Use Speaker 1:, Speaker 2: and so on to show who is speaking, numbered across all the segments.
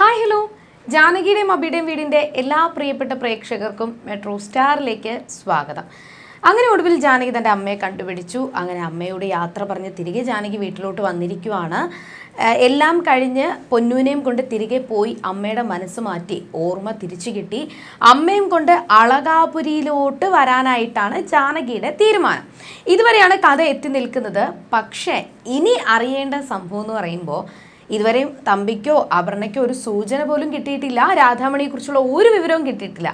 Speaker 1: Hi hello. ജാനകിയുടെയും അബിയുടെയും വീടിന്റെ എല്ലാ പ്രിയപ്പെട്ട പ്രേക്ഷകർക്കും മെട്രോ സ്റ്റാറിലേക്ക് സ്വാഗതം. അങ്ങനെ ഒടുവിൽ ജാനകി തന്റെ അമ്മയെ കണ്ടുപിടിച്ചു. അങ്ങനെ അമ്മയോട് യാത്ര പറഞ്ഞ് തിരികെ ജാനകി വീട്ടിലോട്ട് വന്നിരിക്കുവാണ്. എല്ലാം കഴിഞ്ഞ് പൊന്നൂനെയും കൊണ്ട് തിരികെ പോയി അമ്മയുടെ മനസ്സ് മാറ്റി ഓർമ്മ തിരിച്ചു കിട്ടി. അമ്മയും കൊണ്ട് അളകാപുരിയിലോട്ട് വരാനായിട്ടാണ് ജാനകിയുടെ തീരുമാനം. ഇതുവരെയാണ് കഥ എത്തി നിൽക്കുന്നത്. പക്ഷേ ഇനി അറിയേണ്ട സംഭവം എന്ന് പറയുമ്പോൾ ഇതുവരെയും തമ്പിക്കോ അപർണയ്ക്കോ ഒരു സൂചന പോലും കിട്ടിയിട്ടില്ല. രാധാമണിയെക്കുറിച്ചുള്ള ഒരു വിവരവും കിട്ടിയിട്ടില്ല.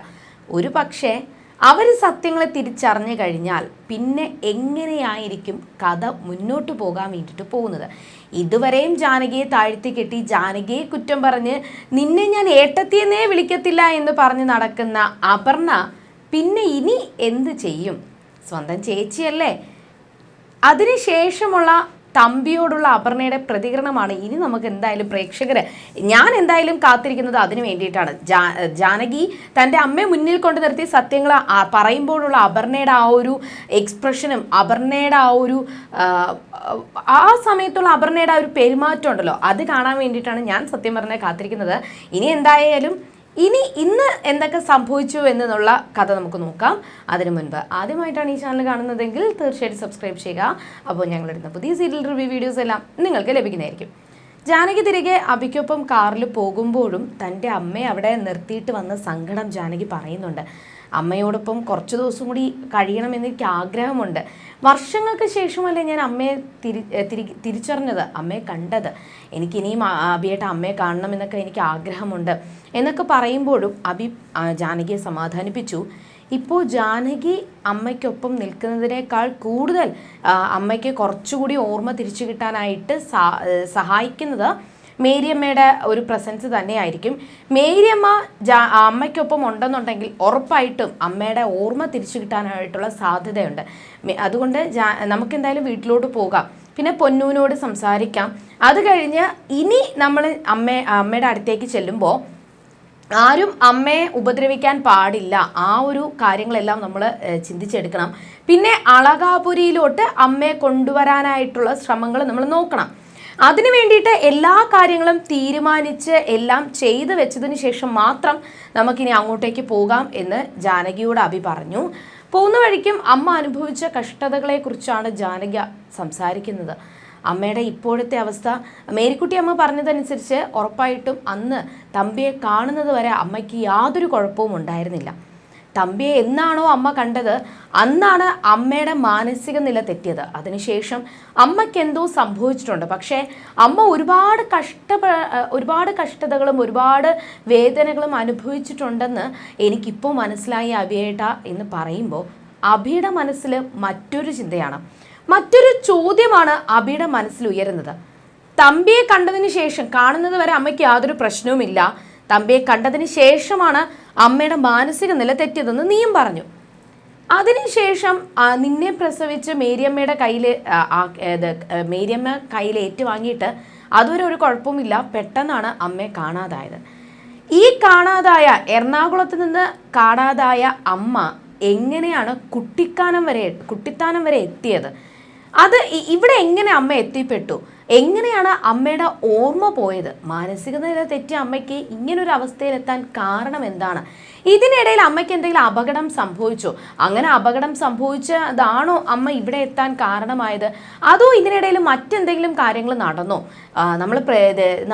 Speaker 1: ഒരു പക്ഷേ അവർ സത്യങ്ങളെ തിരിച്ചറിഞ്ഞു കഴിഞ്ഞാൽ പിന്നെ എങ്ങനെയായിരിക്കും കഥ മുന്നോട്ട് പോകാൻ വേണ്ടിയിട്ട് പോകുന്നത്? ഇതുവരെയും ജാനകിയെ താഴ്ത്തി കെട്ടി ജാനകിയെ കുറ്റം പറഞ്ഞ് നിന്നെ ഞാൻ ഏട്ടത്തിയെന്നേ വിളിക്കത്തില്ല എന്ന് പറഞ്ഞ് നടക്കുന്ന അപർണ പിന്നെ ഇനി എന്ത് ചെയ്യും? സ്വന്തം ചേച്ചിയല്ലേ? അതിനുശേഷമുള്ള തമ്പിയോടുള്ള അപർണയുടെ പ്രതികരണമാണ്. ഇനി നമുക്ക് എന്തായാലും പ്രേക്ഷകര് ഞാൻ എന്തായാലും കാത്തിരിക്കുന്നത് അതിനു വേണ്ടിയിട്ടാണ്. ജാനകി തന്റെ അമ്മയെ മുന്നിൽ കൊണ്ടു നിർത്തി സത്യങ്ങൾ പറയുമ്പോഴുള്ള അപർണയുടെ ആ ഒരു എക്സ്പ്രഷനും അപർണയുടെ ആ ഒരു ആ, ആ സമയത്തുള്ള അപർണയുടെ ആ ഒരു പെരുമാറ്റം ഉണ്ടല്ലോ. അത് കാണാൻ വേണ്ടിയിട്ടാണ് ഞാൻ സത്യം പറഞ്ഞാൽ കാത്തിരിക്കുന്നത്. ഇനി എന്തായാലും ഇനി ഇന്ന് എന്തൊക്കെ സംഭവിച്ചു എന്നുള്ള കഥ നമുക്ക് നോക്കാം. അതിനു മുൻപ് ആദ്യമായിട്ടാണ് ഈ ചാനൽ കാണുന്നതെങ്കിൽ തീർച്ചയായിട്ടും സബ്സ്ക്രൈബ് ചെയ്യുക. അപ്പോൾ ഞങ്ങളിടുന്ന പുതിയ സീരിയൽ റിവ്യൂ വീഡിയോസ് എല്ലാം നിങ്ങൾക്ക് ലഭിക്കുന്നതായിരിക്കും. ജാനകി തിരികെ അബിക്കൊപ്പം കാറിൽ പോകുമ്പോഴും തന്റെ അമ്മയെ അവിടെ നിർത്തിയിട്ട് വന്ന സങ്കടം ജാനകി പറയുന്നുണ്ട്. അമ്മയോടൊപ്പം കുറച്ച് ദിവസം കൂടി കഴിയണമെന്ന് എനിക്ക് ആഗ്രഹമുണ്ട്. വർഷങ്ങൾക്ക് ശേഷമല്ലേ ഞാൻ അമ്മയെ തിരി തിരി തിരിച്ചറിഞ്ഞത് അമ്മയെ കണ്ടത്. എനിക്കിനിയും അബിയേട്ട അമ്മയെ കാണണമെന്നൊക്കെ എനിക്ക് ആഗ്രഹമുണ്ട്. എന്നൊക്കെ പറയുമ്പോഴും അബി ജാനകിയെ സമാധാനിപ്പിച്ചു. ഇപ്പോൾ ജാനകി അമ്മയ്ക്കൊപ്പം നിൽക്കുന്നതിനേക്കാൾ കൂടുതൽ അമ്മയ്ക്ക് കുറച്ചുകൂടി ഓർമ്മ തിരിച്ചു കിട്ടാനായിട്ട് സഹായിക്കുന്നത് മേരിയമ്മയുടെ ഒരു പ്രസൻസ് തന്നെയായിരിക്കും. മേരിയമ്മ ജാ അമ്മയ്ക്കൊപ്പം ഉണ്ടെന്നുണ്ടെങ്കിൽ ഉറപ്പായിട്ടും അമ്മയുടെ ഓർമ്മ തിരിച്ചു കിട്ടാനായിട്ടുള്ള സാധ്യതയുണ്ട്. അതുകൊണ്ട് ജാ നമുക്കെന്തായാലും വീട്ടിലോട്ട് പോകാം. പിന്നെ പൊന്നൂനോട് സംസാരിക്കാം. അത് കഴിഞ്ഞ് ഇനി നമ്മൾ അമ്മ അമ്മയുടെ അടുത്തേക്ക് ചെല്ലുമ്പോൾ ആരും അമ്മയെ ഉപദ്രവിക്കാൻ പാടില്ല. ആ ഒരു കാര്യങ്ങളെല്ലാം നമ്മൾ ചിന്തിച്ചെടുക്കണം. പിന്നെ അളകാപുരിയിലോട്ട് അമ്മയെ കൊണ്ടുവരാനായിട്ടുള്ള ശ്രമങ്ങൾ നമ്മൾ നോക്കണം. അതിനു വേണ്ടിയിട്ട് എല്ലാ കാര്യങ്ങളും തീരുമാനിച്ച് എല്ലാം ചെയ്തു വെച്ചതിന് ശേഷം മാത്രം നമുക്കിനി അങ്ങോട്ടേക്ക് പോകാം എന്ന് ജാനകിയോട് അഭി പറഞ്ഞു. പോകുന്ന വഴിക്കും അമ്മ അനുഭവിച്ച കഷ്ടതകളെക്കുറിച്ചാണ് ജാനകി സംസാരിക്കുന്നത്. അമ്മയുടെ ഇപ്പോഴത്തെ അവസ്ഥ. മേരിക്കുട്ടി അമ്മ പറഞ്ഞതനുസരിച്ച് ഉറപ്പായിട്ടും അന്ന് തമ്പിയെ കാണുന്നത് വരെ അമ്മയ്ക്ക് യാതൊരു കുഴപ്പവും ഉണ്ടായിരുന്നില്ല. തമ്പിയെ എന്നാണോ അമ്മ കണ്ടത് അന്നാണ് അമ്മയുടെ മാനസിക നില തെറ്റിയത്. അതിനുശേഷം അമ്മയ്ക്ക് എന്തോ സംഭവിച്ചിട്ടുണ്ട്. പക്ഷേ അമ്മ ഒരുപാട് കഷ്ട ഒരുപാട് കഷ്ടതകളും ഒരുപാട് വേദനകളും അനുഭവിച്ചിട്ടുണ്ടെന്ന് എനിക്കിപ്പോൾ മനസ്സിലായി അഭിയേട്ട എന്ന് പറയുമ്പോൾ അഭിയുടെ മനസ്സിൽ മറ്റൊരു ചിന്തയാണ്. മറ്റൊരു ചോദ്യമാണ് അബിയുടെ മനസ്സിൽ ഉയരുന്നത്. തമ്പിയെ കണ്ടതിന് ശേഷം കാണുന്നത് വരെ അമ്മയ്ക്ക് യാതൊരു പ്രശ്നവുമില്ല തമ്പിയെ കണ്ടതിന് ശേഷമാണ് അമ്മയുടെ മാനസിക നില തെറ്റിയതെന്ന് നീയും പറഞ്ഞു. അതിനുശേഷം നിന്നെ പ്രസവിച്ച് മേരിയമ്മയുടെ കയ്യിൽ മേരിയമ്മ കയ്യിൽ ഏറ്റുവാങ്ങിയിട്ട് അതുവരെ ഒരു കുഴപ്പമില്ല പെട്ടെന്നാണ് അമ്മയെ കാണാതായത്. ഈ കാണാതായ എറണാകുളത്ത് നിന്ന് കാണാതായ അമ്മ എങ്ങനെയാണ് കുട്ടിക്കാനം വരെ കുട്ടിത്താനം വരെ എത്തിയത്? അത് ഇവിടെ എങ്ങനെ അമ്മ എത്തിപ്പെട്ടു? എങ്ങനെയാണ് അമ്മയുടെ ഓർമ്മ പോയത്? മാനസിക നില തെറ്റിയ അമ്മയ്ക്ക് ഇങ്ങനൊരു അവസ്ഥയിലെത്താൻ കാരണം എന്താണ്? ഇതിനിടയിൽ അമ്മയ്ക്ക് എന്തെങ്കിലും അപകടം സംഭവിച്ചോ? അങ്ങനെ അപകടം സംഭവിച്ചതാണോ അമ്മ ഇവിടെ എത്താൻ കാരണമായത്? അതോ ഇതിനിടയിൽ മറ്റെന്തെങ്കിലും കാര്യങ്ങൾ നടന്നോ? നമ്മൾ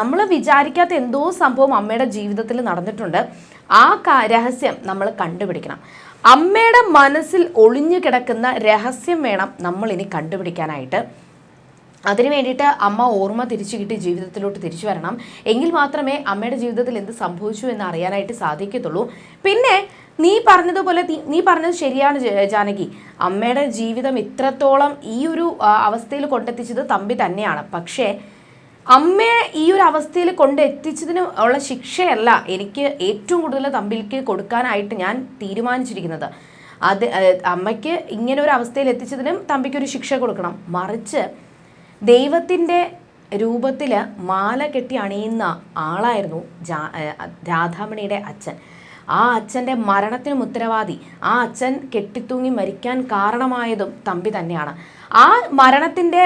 Speaker 1: നമ്മൾ വിചാരിക്കാത്ത എന്തോ സംഭവം അമ്മയുടെ ജീവിതത്തിൽ നടന്നിട്ടുണ്ട്. ആ രഹസ്യം നമ്മൾ കണ്ടുപിടിക്കണം. അമ്മയുടെ മനസ്സിൽ ഒളിഞ്ഞു കിടക്കുന്ന രഹസ്യം വേണം നമ്മൾ ഇനി കണ്ടുപിടിക്കാനായിട്ട്. അതിനു വേണ്ടിയിട്ട് അമ്മ ഓർമ്മ തിരിച്ചു കിട്ടി ജീവിതത്തിലോട്ട് തിരിച്ചു വരണം. എങ്കിൽ മാത്രമേ അമ്മയുടെ ജീവിതത്തിൽ എന്ത് സംഭവിച്ചു എന്ന് അറിയാനായിട്ട് സാധിക്കത്തുള്ളൂ. പിന്നെ നീ പറഞ്ഞതുപോലെ നീ- പറഞ്ഞത് ശരിയാണ് ജാനകി. അമ്മയുടെ ജീവിതം ഇത്രത്തോളം ഈ ഒരു അവസ്ഥയിൽ കൊണ്ടെത്തിച്ചത് തമ്പി തന്നെയാണ്. പക്ഷേ അമ്മയെ ഈ ഒരു അവസ്ഥയിൽ കൊണ്ട് എത്തിച്ചതിന് ഉള്ള ശിക്ഷയല്ല എനിക്ക് ഏറ്റവും കൂടുതൽ തമ്പിലേക്ക് കൊടുക്കാനായിട്ട് ഞാൻ തീരുമാനിച്ചിരിക്കുന്നത്. അത് അമ്മയ്ക്ക് ഇങ്ങനെ ഒരു അവസ്ഥയിൽ എത്തിച്ചതിനും തമ്പിക്ക് ഒരു ശിക്ഷ കൊടുക്കണം. മറിച്ച് ദൈവത്തിന്റെ രൂപത്തിൽ മാല കെട്ടി അണിയുന്ന ആളായിരുന്നു രാധാമണിയുടെ അച്ഛൻ. ആ അച്ഛന്റെ മരണത്തിനും ഉത്തരവാദി. ആ അച്ഛൻ കെട്ടിത്തൂങ്ങി മരിക്കാൻ കാരണമായതും തമ്പി തന്നെയാണ്. ആ മരണത്തിന്റെ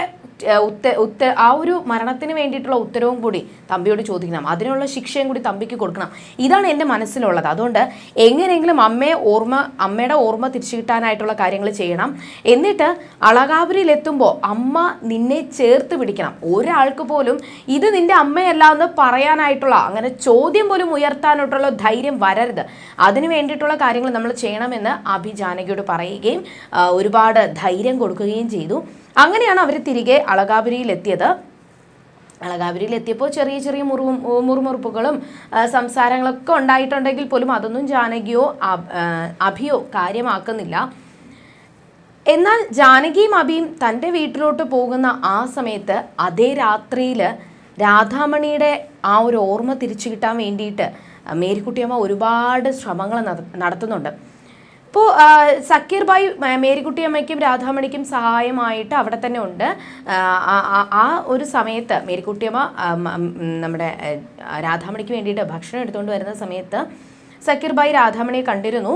Speaker 1: ഉത്ത ആ ഒരു മരണത്തിന് വേണ്ടിയിട്ടുള്ള ഉത്തരവും കൂടി തമ്പിയോട് ചോദിക്കണം. അതിനുള്ള ശിക്ഷയും കൂടി തമ്പിക്ക് കൊടുക്കണം. ഇതാണ് എന്റെ മനസ്സിലുള്ളത്. അതുകൊണ്ട് എങ്ങനെയെങ്കിലും അമ്മയെ ഓർമ്മ അമ്മയുടെ ഓർമ്മ തിരിച്ചു കിട്ടാനായിട്ടുള്ള കാര്യങ്ങൾ ചെയ്യണം. എന്നിട്ട് അളകാപുരിയിൽ എത്തുമ്പോൾ അമ്മ നിന്നെ ചേർത്ത് പിടിക്കണം. ഒരാൾക്ക് പോലും ഇത് നിന്റെ അമ്മയല്ല എന്ന് പറയാനായിട്ടുള്ള അങ്ങനെ ചോദ്യം പോലും ഉയർത്താനായിട്ടുള്ള ധൈര്യം വരരുത്. അതിനു വേണ്ടിയിട്ടുള്ള കാര്യങ്ങൾ നമ്മൾ ചെയ്യണമെന്ന് അഭി ജാനകിയോട് പറയുകയും ഒരുപാട് ധൈര്യം കൊടുക്കുകയും ചെയ്തു. അങ്ങനെയാണ് അവർ തിരികെ അളകാപുരിയിൽ എത്തിയത് അളകാപുരിയിൽ എത്തിയപ്പോൾ ചെറിയ ചെറിയ മുറിവും മുറുമുറുപ്പുകളും സംസാരങ്ങളൊക്കെ ഉണ്ടായിട്ടുണ്ടെങ്കിൽ പോലും അതൊന്നും ജാനകിയോ അഭിയോ കാര്യമാക്കുന്നില്ല. എന്നാൽ ജാനകിയും അഭിയും തന്റെ വീട്ടിലോട്ട് പോകുന്ന ആ സമയത്ത് അതേ രാത്രിയിൽ രാധാമണിയുടെ ആ ഒരു ഓർമ്മ തിരിച്ചു കിട്ടാൻ വേണ്ടിയിട്ട് മേരിക്കുട്ടിയമ്മ ഒരുപാട് ശ്രമങ്ങൾ നടത്തുന്നുണ്ട്. ഇപ്പോൾ സക്കീർ ബായി മേരിക്കുട്ടി മേരിക്കുട്ടിയമ്മയ്ക്കും രാധാമണിക്കും സഹായമായിട്ട് അവിടെ തന്നെ ഉണ്ട്. ആ, ഒരു സമയത്ത് മേരിക്കുട്ടിയമ്മ നമ്മുടെ രാധാമണിക്ക് വേണ്ടിയിട്ട് ഭക്ഷണം എടുത്തുകൊണ്ട് വരുന്ന സമയത്ത് സക്കീർ ബായി രാധാമണിയെ കണ്ടിരുന്നു.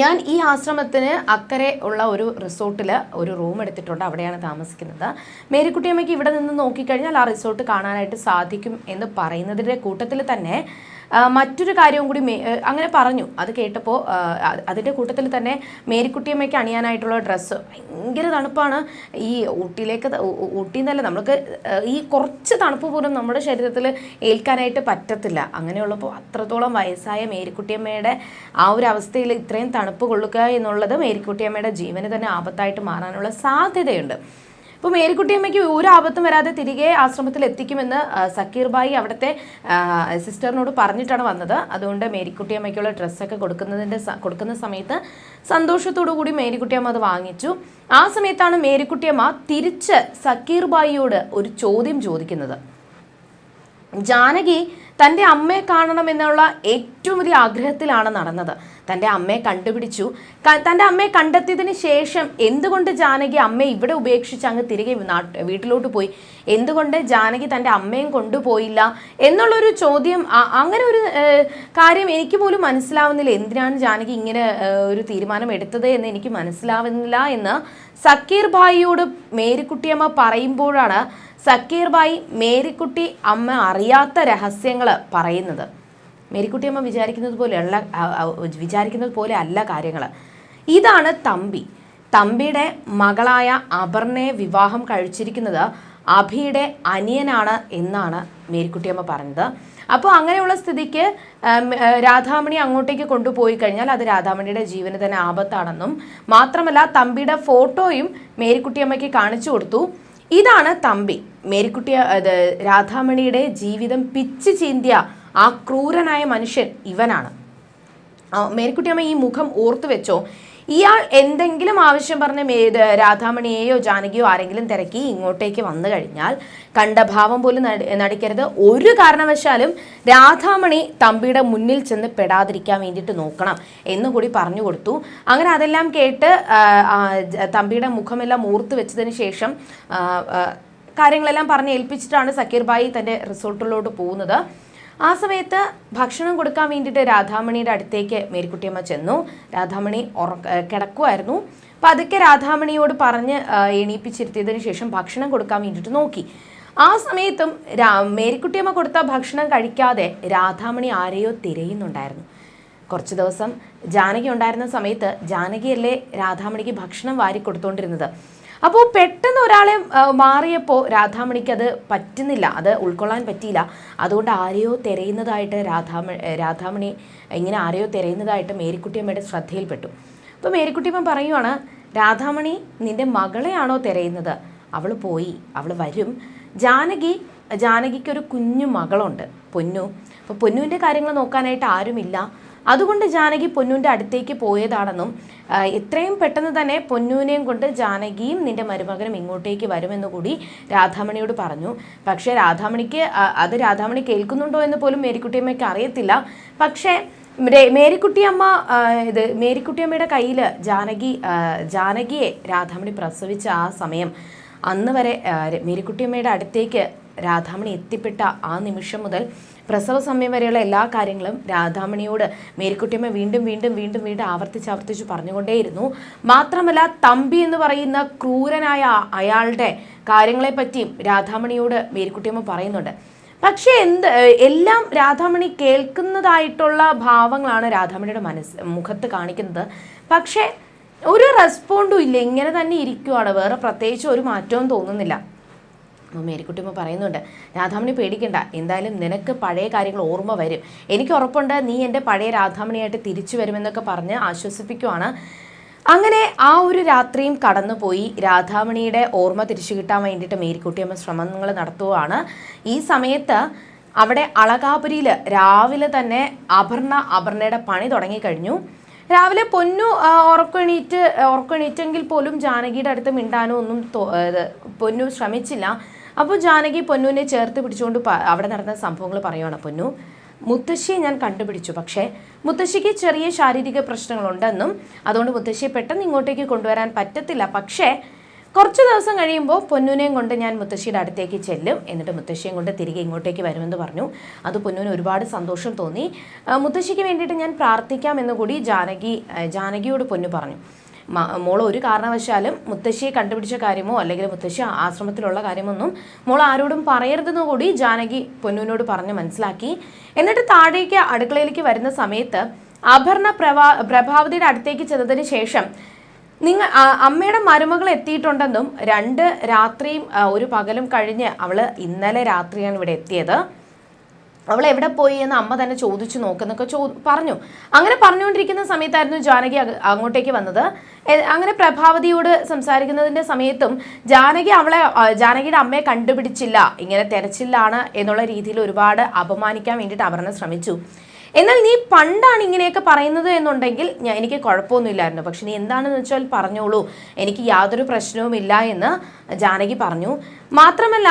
Speaker 1: ഞാൻ ഈ ആശ്രമത്തിന് അക്കരെ ഉള്ള ഒരു റിസോർട്ടിൽ ഒരു റൂം എടുത്തിട്ടുണ്ട്. അവിടെയാണ് താമസിക്കുന്നത്. മേരിക്കുട്ടിയമ്മയ്ക്ക് ഇവിടെ നിന്ന് നോക്കിക്കഴിഞ്ഞാൽ ആ റിസോർട്ട് കാണാനായിട്ട് സാധിക്കും എന്ന് പറയുന്നതിന്റെ കൂട്ടത്തിൽ തന്നെ മറ്റൊരു കാര്യവും കൂടി അങ്ങനെ പറഞ്ഞു. അത് കേട്ടപ്പോൾ അതിന്റെ കൂട്ടത്തിൽ തന്നെ മേരിക്കുട്ടിയമ്മയ്ക്ക് അണിയാനായിട്ടുള്ള ഡ്രസ്സ് ഭയങ്കര തണുപ്പാണ്. ഈ ഊട്ടിയിലേക്ക് ഊട്ടി എന്നല്ല നമുക്ക് ഈ കുറച്ച് തണുപ്പ് പോലും നമ്മുടെ ശരീരത്തിൽ ഏൽക്കാനായിട്ട് പറ്റത്തില്ല. അങ്ങനെയുള്ളപ്പോൾ അത്രത്തോളം വയസ്സായ മേരിക്കുട്ടിയമ്മയുടെ ആ ഒരു അവസ്ഥയിൽ ഇത്രയും തണുപ്പ് കൊള്ളുക എന്നുള്ളത് മേരിക്കുട്ടിയമ്മയുടെ ജീവന് തന്നെ ആപത്തായിട്ട് മാറാനുള്ള സാധ്യതയുണ്ട്. ഇപ്പോൾ മേരിക്കുട്ടിയമ്മയ്ക്ക് ഒരു ആപത്തും വരാതെ തിരികെ ആശ്രമത്തിൽ എത്തിക്കുമെന്ന് സക്കീർ ബായി അവിടുത്തെ സിസ്റ്ററിനോട് പറഞ്ഞിട്ടാണ് വന്നത്. അതുകൊണ്ട് മേരിക്കുട്ടിയമ്മയ്ക്കുള്ള ഡ്രസ്സൊക്കെ കൊടുക്കുന്നതിന്റെ സ- കൊടുക്കുന്ന സമയത്ത് സന്തോഷത്തോടു കൂടി മേരിക്കുട്ടിയമ്മ അത് വാങ്ങിച്ചു. ആ സമയത്താണ് മേരിക്കുട്ടിയമ്മ തിരിച്ച് സക്കീർ ബായിയോട് ഒരു ചോദ്യം ചോദിക്കുന്നത്. ജാനകി തന്റെ അമ്മയെ കാണണമെന്നുള്ള ഏറ്റവും വലിയ ആഗ്രഹത്തിലാണ് നടന്നത്. തന്റെ അമ്മയെ കണ്ടുപിടിച്ചു. തന്റെ അമ്മയെ കണ്ടെത്തിയതിന് ശേഷം എന്തുകൊണ്ട് ജാനകി അമ്മയെ ഇവിടെ ഉപേക്ഷിച്ച് അങ്ങ് തിരികെ വീട്ടിലോട്ട് പോയി? എന്തുകൊണ്ട് ജാനകി തന്റെ അമ്മയും കൊണ്ടുപോയില്ല? എന്നുള്ളൊരു ചോദ്യം അങ്ങനെ ഒരു കാര്യം എനിക്ക് പോലും മനസ്സിലാവുന്നില്ല. എന്തിനാണ് ജാനകി ഇങ്ങനെ ഒരു തീരുമാനം എടുത്തത് എന്ന് എനിക്ക് മനസ്സിലാവുന്നില്ല എന്ന് സക്കീർ ഭായിയോട് മേരിക്കുട്ടിയമ്മ പറയുമ്പോഴാണ് സക്കീർ ഭായി മേരിക്കുട്ടി അമ്മ അറിയാത്ത രഹസ്യങ്ങൾ പറയുന്നത്. മേരിക്കുട്ടിയമ്മ വിചാരിക്കുന്നത് പോലെയുള്ള വിചാരിക്കുന്നത് പോലെ അല്ല കാര്യങ്ങൾ ഇതാണ് തമ്പി. തമ്പിയുടെ മകളായ അപർണയെ വിവാഹം കഴിച്ചിരിക്കുന്നത് അഭിയുടെ അനിയനാണ് എന്നാണ് മേരിക്കുട്ടിയമ്മ പറഞ്ഞത്. അപ്പോൾ അങ്ങനെയുള്ള സ്ഥിതിക്ക് രാധാമണി അങ്ങോട്ടേക്ക് കൊണ്ടുപോയി കഴിഞ്ഞാൽ അത് രാധാമണിയുടെ ജീവന് തന്നെ ആപത്താണെന്നും മാത്രമല്ല തമ്പിയുടെ ഫോട്ടോയും മേരിക്കുട്ടിയമ്മയ്ക്ക് കാണിച്ചു കൊടുത്തു. ഇതാണ് തമ്പി. മേരിക്കുട്ടിയ രാധാമണിയുടെ ജീവിതം പിച്ച് ചീന്തിയ ആ ക്രൂരനായ മനുഷ്യൻ ഇവനാണ്. മേരിക്കുട്ടിയമ്മ ഈ മുഖം ഓർത്തു വെച്ചോ? ഇയാൾ എന്തെങ്കിലും ആവശ്യം പറഞ്ഞ രാധാമണിയെയോ ജാനകിയോ ആരെങ്കിലും തിരക്കി ഇങ്ങോട്ടേക്ക് വന്നു കഴിഞ്ഞാൽ കണ്ട ഭാവം പോലും നടിക്കരുത്. ഒരു കാരണവശാലും രാധാമണി തമ്പിയുടെ മുന്നിൽ ചെന്ന് പെടാതിരിക്കാൻ വേണ്ടിയിട്ട് നോക്കണം എന്നുകൂടി പറഞ്ഞു കൊടുത്തു. അങ്ങനെ അതെല്ലാം കേട്ട് തമ്പിയുടെ മുഖമെല്ലാം ഓർത്ത് വെച്ചതിന് ശേഷം കാര്യങ്ങളെല്ലാം പറഞ്ഞ് ഏൽപ്പിച്ചിട്ടാണ് സക്കീർ ബായി തന്റെ റിസോർട്ടിലോട്ട് പോകുന്നത്. ആ സമയത്ത് ഭക്ഷണം കൊടുക്കാൻ വേണ്ടിയിട്ട് രാധാമണിയുടെ അടുത്തേക്ക് മേരിക്കുട്ടിയമ്മ ചെന്നു. രാധാമണി ഉറക്ക കിടക്കുമായിരുന്നു അപ്പം അതൊക്കെ രാധാമണിയോട് പറഞ്ഞ് എണീപ്പിച്ചിരുത്തിയതിന് ശേഷം ഭക്ഷണം കൊടുക്കാൻ വേണ്ടിയിട്ട് നോക്കി. ആ സമയത്തും രാ മേരിക്കുട്ടിയമ്മ കൊടുത്ത ഭക്ഷണം കഴിക്കാതെ രാധാമണി ആരെയോ തിരയുന്നുണ്ടായിരുന്നു. കുറച്ച് ദിവസം ജാനകി ഉണ്ടായിരുന്ന സമയത്ത് ജാനകിയല്ലേ രാധാമണിക്ക് ഭക്ഷണം വാരി കൊടുത്തുകൊണ്ടിരുന്നത് അപ്പോൾ പെട്ടെന്ന് ഒരാളെ മാറിയപ്പോൾ രാധാമണിക്ക് അത് പറ്റുന്നില്ല. അത് ഉൾക്കൊള്ളാൻ പറ്റിയില്ല. അതുകൊണ്ട് ആരെയോ തിരയുന്നതായിട്ട് രാധാമ രാധാമണി ഇങ്ങനെ ആരെയോ തിരയുന്നതായിട്ട് മേരിക്കുട്ടിയമ്മയുടെ ശ്രദ്ധയിൽപ്പെട്ടു. അപ്പോൾ മേരിക്കുട്ടിയമ്മ പറയുവാണ് രാധാമണി നിന്റെ മകളെയാണോ തിരയുന്നത്? അവൾ പോയി അവൾ വരും. ജാനകി ജാനകിക്കൊരു കുഞ്ഞു മകളുണ്ട് പൊന്നു. അപ്പോൾ പൊന്നുവിന്റെ കാര്യങ്ങൾ നോക്കാനായിട്ട് ആരുമില്ല. അതുകൊണ്ട് ജാനകി പൊന്നുവിന്റെ അടുത്തേക്ക് പോയതാണെന്നും എത്രയും പെട്ടെന്ന് തന്നെ പൊന്നൂനെയും കൊണ്ട് ജാനകിയും നിന്റെ മരുമകനും ഇങ്ങോട്ടേക്ക് വരുമെന്ന് കൂടി രാധാമണിയോട് പറഞ്ഞു. പക്ഷേ രാധാമണിക്ക് അത് രാധാമണി കേൾക്കുന്നുണ്ടോ എന്ന് പോലും മേരിക്കുട്ടിയമ്മയ്ക്ക് അറിയത്തില്ല. പക്ഷേ മേരിക്കുട്ടിയമ്മ ഇത് മേരിക്കുട്ടിയമ്മയുടെ കയ്യിൽ ജാനകി ജാനകിയെ രാധാമണി പ്രസവിച്ച ആ സമയം അന്ന് വരെ മേരിക്കുട്ടിയമ്മയുടെ അടുത്തേക്ക് രാധാമണി എത്തിപ്പെട്ട ആ നിമിഷം മുതൽ പ്രസവ സമയം വരെയുള്ള എല്ലാ കാര്യങ്ങളും രാധാമണിയോട് മേരിക്കുട്ടിയമ്മ വീണ്ടും വീണ്ടും വീണ്ടും വീണ്ടും ആവർത്തിച്ച് ആവർത്തിച്ച് പറഞ്ഞുകൊണ്ടേയിരുന്നു. മാത്രമല്ല തമ്പി എന്ന് പറയുന്ന ക്രൂരനായ അയാളുടെ കാര്യങ്ങളെപ്പറ്റിയും രാധാമണിയോട് മേരിക്കുട്ടിയമ്മ പറയുന്നുണ്ട്. പക്ഷേ എന്ത് എല്ലാം രാധാമണി കേൾക്കുന്നതായിട്ടുള്ള ഭാവങ്ങളാണ് രാധാമണിയുടെ മനസ്സ് മുഖത്ത് കാണിക്കുന്നത്. പക്ഷേ ഒരു റെസ്പോണ്ടും ഇല്ല. ഇങ്ങനെ തന്നെ ഇരിക്കുവാണ്. വേറെ പ്രത്യേകിച്ച് ഒരു മാറ്റവും തോന്നുന്നില്ല. മേരിക്കുട്ടിയമ്മ പറയുന്നുണ്ട് രാധാമണി പേടിക്കണ്ട എന്തായാലും നിനക്ക് പഴയ കാര്യങ്ങൾ ഓർമ്മ വരും. എനിക്ക് ഉറപ്പുണ്ട് നീ എന്റെ പഴയ രാധാമണിയായിട്ട് തിരിച്ചു വരുമെന്നൊക്കെ പറഞ്ഞ് ആശ്വസിപ്പിക്കുവാണ്. അങ്ങനെ ആ ഒരു രാത്രിയും കടന്നുപോയി. രാധാമണിയുടെ ഓർമ്മ തിരിച്ചു കിട്ടാൻ വേണ്ടിയിട്ട് മേരിക്കുട്ടിയമ്മ ശ്രമങ്ങൾ നടത്തുകയാണ് ഈ സമയത്ത് അവിടെ അളകാപുരിയിൽ രാവിലെ തന്നെ അപർണ അപർണയുടെ പണി തുടങ്ങിക്കഴിഞ്ഞു. രാവിലെ പൊന്നു ഉറക്കെണീറ്റ് ഉറക്കെണീറ്റെങ്കിൽ പോലും ജാനകിയുടെ അടുത്ത് മിണ്ടാനോ ഒന്നും പൊന്നു ശ്രമിച്ചില്ല. അപ്പോൾ ജാനകി പൊന്നുവിനെ ചേർത്ത് പിടിച്ചുകൊണ്ട് അവിടെ നടന്ന സംഭവങ്ങൾ പറയുവാണ്. പൊന്നു മുത്തശ്ശിയെ ഞാൻ കണ്ടുപിടിച്ചു. പക്ഷേ മുത്തശ്ശിക്ക് ചെറിയ ശാരീരിക പ്രശ്നങ്ങളുണ്ടെന്നും അതുകൊണ്ട് മുത്തശ്ശിയെ പെട്ടെന്ന് ഇങ്ങോട്ടേക്ക് കൊണ്ടുവരാൻ പറ്റത്തില്ല. പക്ഷേ കുറച്ച് ദിവസം കഴിയുമ്പോൾ പൊന്നുവിനെയും കൊണ്ട് ഞാൻ മുത്തശ്ശിയുടെ അടുത്തേക്ക് ചെല്ലും. എന്നിട്ട് മുത്തശ്ശിയും കൊണ്ട് തിരികെ ഇങ്ങോട്ടേക്ക് വരുമെന്ന് പറഞ്ഞു. അത് പൊന്നുവിന് ഒരുപാട് സന്തോഷം തോന്നി. മുത്തശ്ശിക്ക് വേണ്ടിയിട്ട് ഞാൻ പ്രാർത്ഥിക്കാമെന്ന് കൂടി ജാനകി ജാനകിയോട് പൊന്നു പറഞ്ഞു. മോൾ ഒരു കാരണവശാലും മുത്തശ്ശിയെ കണ്ടുപിടിച്ച കാര്യമോ അല്ലെങ്കിൽ മുത്തശ്ശി ആശ്രമത്തിലുള്ള കാര്യമൊന്നും മോൾ ആരോടും പറയരുതെന്ന് കൂടി ജാനകി പൊന്നുവിനോട് പറഞ്ഞ് മനസ്സിലാക്കി. എന്നിട്ട് താഴേക്ക് അടുക്കളയിലേക്ക് വരുന്ന സമയത്ത് അപർണ പ്രഭാ പ്രഭാവതിയുടെ അടുത്തേക്ക് ചെന്നതിന് ശേഷം നിങ്ങൾ അമ്മയുടെ മരുമകൾ എത്തിയിട്ടുണ്ടെന്നും രണ്ട് രാത്രിയും ഒരു പകലും കഴിഞ്ഞ് അവൾ ഇന്നലെ രാത്രിയാണ് ഇവിടെ എത്തിയത്. അവൾ എവിടെ പോയി എന്ന് അമ്മ തന്നെ ചോദിച്ചു നോക്കുന്നൊക്കെ ചോ പറഞ്ഞു. അങ്ങനെ പറഞ്ഞുകൊണ്ടിരിക്കുന്ന സമയത്തായിരുന്നു ജാനകി അങ്ങോട്ടേക്ക് വന്നത്. അങ്ങനെ പ്രഭാവതിയോട് സംസാരിക്കുന്നതിന്റെ സമയത്തും ജാനകി അവളെ ജാനകിയുടെ അമ്മയെ കണ്ടുപിടിച്ചില്ല. ഇങ്ങനെ തിരച്ചില്ലാണ് എന്നുള്ള രീതിയിൽ ഒരുപാട് അപമാനിക്കാൻ വേണ്ടിയിട്ട് അപർണ ശ്രമിച്ചു. എന്നാൽ നീ പണ്ടാണ് ഇങ്ങനെയൊക്കെ പറയുന്നത് എന്നുണ്ടെങ്കിൽ ഞാൻ എനിക്ക് കുഴപ്പമൊന്നുമില്ലായിരുന്നു. പക്ഷെ നീ എന്താണെന്ന് വെച്ചാൽ പറഞ്ഞോളൂ. എനിക്ക് യാതൊരു പ്രശ്നവുമില്ല എന്ന് ജാനകി പറഞ്ഞു. മാത്രമല്ല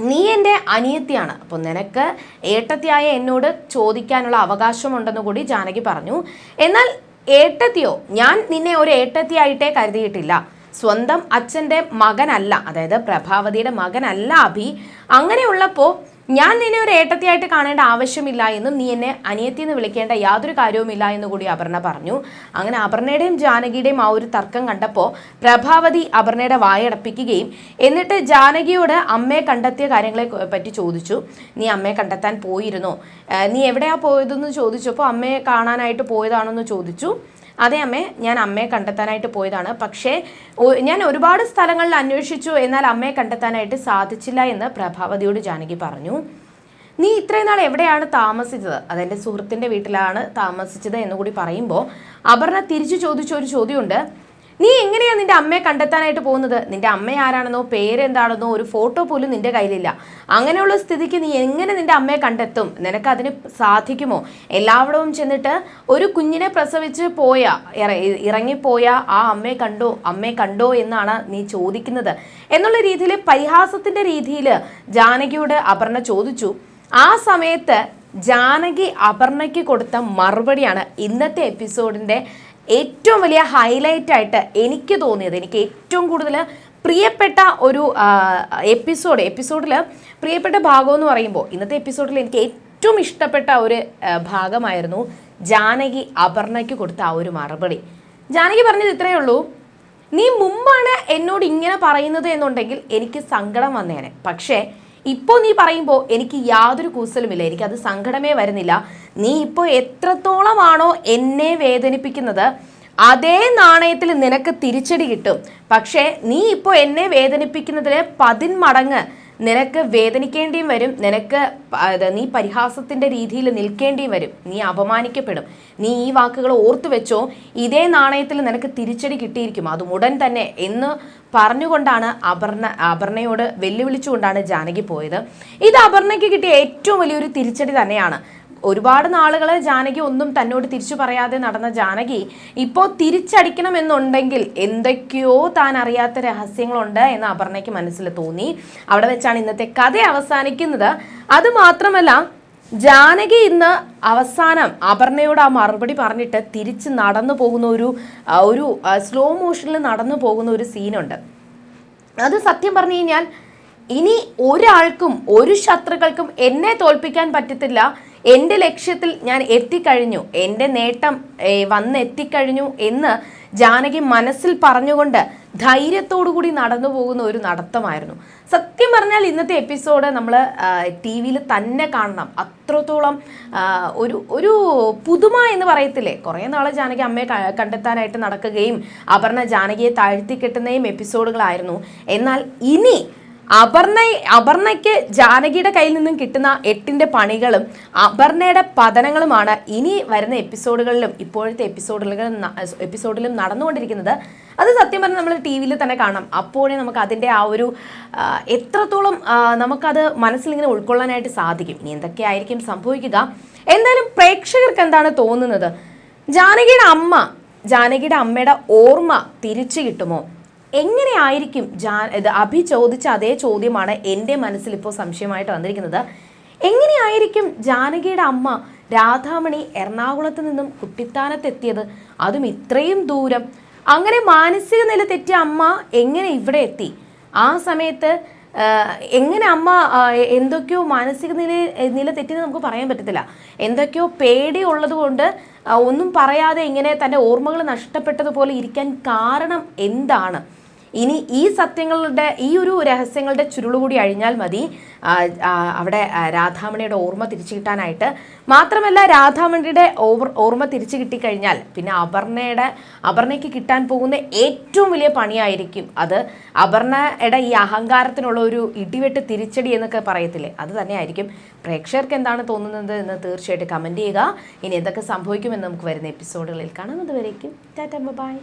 Speaker 1: നീ എന്റെ അനിയത്തിയാണ്. അപ്പോൾ നിനക്ക് ഏട്ടത്തിയായ എന്നോട് ചോദിക്കാനുള്ള അവകാശമുണ്ടെന്ന് കൂടി ജാനകി പറഞ്ഞു. എന്നാൽ ഏട്ടത്തിയോ? ഞാൻ നിന്നെ ഒരു ഏട്ടത്തിയായിട്ടേ കരുതിയിട്ടില്ല. സ്വന്തം അച്ഛന്റെ മകനല്ല അതായത് പ്രഭാവതിയുടെ മകനല്ല അഭി. അങ്ങനെയുള്ളപ്പോൾ ഞാൻ നിന്നെ ഒരു ഏട്ടത്തിയായിട്ട് കാണേണ്ട ആവശ്യമില്ല എന്നും നീ എന്നെ അനിയത്തി എന്ന് വിളിക്കേണ്ട യാതൊരു കാര്യവുമില്ല എന്ന് കൂടി അപർണ പറഞ്ഞു. അങ്ങനെ അപർണയുടെയും ജാനകിയുടെയും ആ ഒരു തർക്കം കണ്ടപ്പോൾ പ്രഭാവതി അപർണയുടെ വായടപ്പിക്കുകയും എന്നിട്ട് ജാനകിയോട് അമ്മയെ കണ്ടെത്തിയ കാര്യങ്ങളെ പറ്റി ചോദിച്ചു. നീ അമ്മയെ കണ്ടെത്താൻ പോയിരുന്നോ. നീ എവിടെയാ പോയതെന്ന് ചോദിച്ചപ്പോൾ അമ്മയെ കാണാനായിട്ട് പോയതാണെന്ന് ചോദിച്ചു. അതെ അമ്മേ ഞാൻ അമ്മയെ കണ്ടെത്താനായിട്ട് പോയതാണ്. പക്ഷേ ഞാൻ ഒരുപാട് സ്ഥലങ്ങളിൽ അന്വേഷിച്ചു. എന്നാൽ അമ്മയെ കണ്ടെത്താനായിട്ട് സാധിച്ചില്ല എന്ന് പ്രഭാവതിയോട് ജാനകി പറഞ്ഞു. നീ ഇത്രയും നാൾ എവിടെയാണ് താമസിച്ചത്? അതെന്റെ സുഹൃത്തിന്റെ വീട്ടിലാണ് താമസിച്ചത് എന്നുകൂടി പറയുമ്പോൾ അപർണ തിരിച്ചു ചോദിച്ച ഒരു ചോദ്യമുണ്ട്. നീ എങ്ങനെയാ നിന്റെ അമ്മയെ കണ്ടെത്താനായിട്ട് പോകുന്നത്? നിന്റെ അമ്മ ആരാണെന്നോ പേരെന്താണെന്നോ ഒരു ഫോട്ടോ പോലും നിന്റെ കയ്യിലില്ല. അങ്ങനെയുള്ള സ്ഥിതിക്ക് നീ എങ്ങനെ നിന്റെ അമ്മയെ കണ്ടെത്തും? നിനക്ക് അതിന് സാധിക്കുമോ? എല്ലാവടവും ചെന്നിട്ട് ഒരു കുഞ്ഞിനെ പ്രസവിച്ച് പോയ ഇറ- ഇറങ്ങിപ്പോയ ആ അമ്മയെ കണ്ടോ അമ്മയെ കണ്ടോ എന്നാണ് നീ ചോദിക്കുന്നത്. എന്നുള്ള രീതിയിൽ പരിഹാസത്തിന്റെ രീതിയിൽ ജാനകിയോട് അപർണ ചോദിച്ചു. ആ സമയത്ത് ജാനകി അപർണയ്ക്ക് കൊടുത്ത മറുപടിയാണ് ഇന്നത്തെ എപ്പിസോഡിന്റെ ഏറ്റവും വലിയ ഹൈലൈറ്റ് ആയിട്ട് എനിക്ക് തോന്നിയത് എനിക്ക് ഏറ്റവും കൂടുതൽ പ്രിയപ്പെട്ട ഒരു എപ്പിസോഡ് എപ്പിസോഡിൽ പ്രിയപ്പെട്ട ഭാഗം എന്ന് പറയുമ്പോൾ ഇന്നത്തെ എപ്പിസോഡിൽ എനിക്ക് ഏറ്റവും ഇഷ്ടപ്പെട്ട ഒരു ഭാഗമായിരുന്നു ജാനകി അപർണയ്ക്ക് കൊടുത്ത ആ ഒരു മറുപടി. ജാനകി പറഞ്ഞത് ഇത്രയേ ഉള്ളൂ നീ മുമ്പാണ് എന്നോട് ഇങ്ങനെ പറയുന്നത് എന്നുണ്ടെങ്കിൽ എനിക്ക് സങ്കടം വന്നേനെ. പക്ഷേ ഇപ്പോൾ നീ പറയുമ്പോൾ എനിക്ക് യാതൊരു കൂസലുമില്ല. എനിക്കത് സങ്കടമേ വരുന്നില്ല. നീ ഇപ്പോൾ എത്രത്തോളമാണോ എന്നെ വേദനിപ്പിക്കുന്നത് അതേ നാണയത്തിൽ നിനക്ക് തിരിച്ചടി കിട്ടും. പക്ഷേ നീ ഇപ്പോൾ എന്നെ വേദനിപ്പിക്കുന്നതിന് പതിന്മടങ്ങ് നിനക്ക് വേദനിക്കേണ്ടിയും വരും. നിനക്ക് നീ പരിഹാസത്തിന്റെ രീതിയിൽ നിൽക്കേണ്ടിയും വരും. നീ അപമാനിക്കപ്പെടും. നീ ഈ വാക്കുകൾ ഓർത്തു വെച്ചോ? ഇതേ നാണയത്തിൽ നിനക്ക് തിരിച്ചടി കിട്ടിയിരിക്കും. അത് ഉടൻ തന്നെ എന്ന് പറഞ്ഞുകൊണ്ടാണ് അപർണ അപർണയോട് വെല്ലുവിളിച്ചുകൊണ്ടാണ് ജാനകി പോയത്. ഇത് അപർണയ്ക്ക് കിട്ടിയ ഏറ്റവും വലിയൊരു തിരിച്ചടി തന്നെയാണ്. ഒരുപാട് നാളുകൾ ജാനകി ഒന്നും തന്നോട് തിരിച്ചു പറയാതെ നടന്ന ജാനകി ഇപ്പോൾ തിരിച്ചടിക്കണമെന്നുണ്ടെങ്കിൽ എന്തൊക്കെയോ താൻ അറിയാത്ത രഹസ്യങ്ങളുണ്ട് എന്ന് അപർണയ്ക്ക് മനസ്സിൽ തോന്നി. അവിടെ വെച്ചാണ് ഇന്നത്തെ കഥ അവസാനിക്കുന്നത്. അത് മാത്രമല്ല ജാനകി ഇന്ന് അവസാനം അപർണയോട് ആ മറുപടി പറഞ്ഞിട്ട് തിരിച്ച് നടന്നു പോകുന്ന ഒരു ഒരു സ്ലോ മോഷനിൽ നടന്നു പോകുന്ന ഒരു സീനുണ്ട്. അത് സത്യം പറഞ്ഞു കഴിഞ്ഞാൽ ഇനി ഒരാൾക്കും ഒരു ശത്രുക്കൾക്കും എന്നെ തോൽപ്പിക്കാൻ പറ്റത്തില്ല. എന്റെ ലക്ഷ്യത്തിൽ ഞാൻ എത്തിക്കഴിഞ്ഞു എന്റെ നേട്ടം വന്നെത്തിക്കഴിഞ്ഞു എന്ന് ജാനകി മനസ്സിൽ പറഞ്ഞുകൊണ്ട് ധൈര്യത്തോടു കൂടി നടന്നു പോകുന്ന ഒരു നടത്തമായിരുന്നു. സത്യം പറഞ്ഞാൽ ഇന്നത്തെ എപ്പിസോഡ് നമ്മൾ ടി വിയിൽ തന്നെ കാണണം. അത്രത്തോളം ഒരു ഒരു പുതുമ എന്ന് പറയത്തില്ലേ? കുറേ നാളെ ജാനകി അമ്മയെ കണ്ടെത്താനായിട്ട് നടക്കുകയും അപർണ ജാനകിയെ താഴ്ത്തി കെട്ടുന്നതും എപ്പിസോഡുകളായിരുന്നു. എന്നാൽ ഇനി അപർണ അപർണയ്ക്ക് ജാനകിയുടെ കയ്യിൽ നിന്നും കിട്ടുന്ന എട്ടിന്റെ പണികളും അപർണയുടെ പതനങ്ങളുമാണ് ഇനി വരുന്ന എപ്പിസോഡുകളിലും ഇപ്പോഴത്തെ എപ്പിസോഡുകളിലും എപ്പിസോഡിലും നടന്നുകൊണ്ടിരിക്കുന്നത്. അത് സത്യം പറഞ്ഞാൽ നമ്മൾ ടി വിയിൽ തന്നെ കാണാം. അപ്പോഴേ നമുക്ക് അതിന്റെ ആ ഒരു എത്രത്തോളം നമുക്കത് മനസ്സിലിങ്ങനെ ഉൾക്കൊള്ളാനായിട്ട് സാധിക്കും. ഇനി എന്തൊക്കെയായിരിക്കും സംഭവിക്കുക? എന്തായാലും പ്രേക്ഷകർക്ക് എന്താണ് തോന്നുന്നത്? ജാനകിയുടെ അമ്മ ജാനകിയുടെ അമ്മയുടെ ഓർമ്മ തിരിച്ചു കിട്ടുമോ? എങ്ങനെയായിരിക്കും ജാ ഇത് അഭി ചോദിച്ച അതേ ചോദ്യമാണ് എന്റെ മനസ്സിൽ ഇപ്പോൾ സംശയമായിട്ട് വന്നിരിക്കുന്നത്. എങ്ങനെയായിരിക്കും ജാനകിയുടെ അമ്മ രാധാമണി എറണാകുളത്ത് നിന്നും കുട്ടിത്താനത്തെത്തിയത്? അതും ഇത്രയും ദൂരം. അങ്ങനെ മാനസിക നില തെറ്റിയ അമ്മ എങ്ങനെ ഇവിടെ എത്തി? ആ സമയത്ത് എങ്ങനെ അമ്മ എന്തൊക്കെയോ മാനസിക നില നില തെറ്റിയെന്ന് നമുക്ക് പറയാൻ പറ്റത്തില്ല. എന്തൊക്കെയോ പേടി ഉള്ളത് കൊണ്ട് ഒന്നും പറയാതെ ഇങ്ങനെ തന്റെ ഓർമ്മകൾ നഷ്ടപ്പെട്ടതുപോലെ ഇരിക്കാൻ കാരണം എന്താണ്? ഇനി ഈ സത്യങ്ങളുടെ ഈ ഒരു രഹസ്യങ്ങളുടെ ചുരുളുകൂടി അഴിഞ്ഞാൽ മതി. അവിടെ രാധാമണിയുടെ ഓർമ്മ തിരിച്ചു കിട്ടാനായിട്ട്. മാത്രമല്ല രാധാമണിയുടെ ഓർ ഓർമ്മ തിരിച്ചു കിട്ടിക്കഴിഞ്ഞാൽ പിന്നെ അപർണയുടെ അപർണയ്ക്ക് കിട്ടാൻ പോകുന്ന ഏറ്റവും വലിയ പണിയായിരിക്കും അത്. അപർണയുടെ ഈ അഹങ്കാരത്തിനുള്ള ഒരു ഇടിവെട്ട് തിരിച്ചടി എന്നൊക്കെ പറയത്തില്ലേ? അത് തന്നെയായിരിക്കും. പ്രേക്ഷകർക്ക് എന്താണ് തോന്നുന്നത് എന്ന് തീർച്ചയായിട്ടും കമന്റ് ചെയ്യുക. ഇനി എന്തൊക്കെ സംഭവിക്കുമെന്ന് നമുക്ക് വരുന്ന എപ്പിസോഡുകളിൽ കാണാം. അതുവരേക്കും ടാറ്റ ബൈ.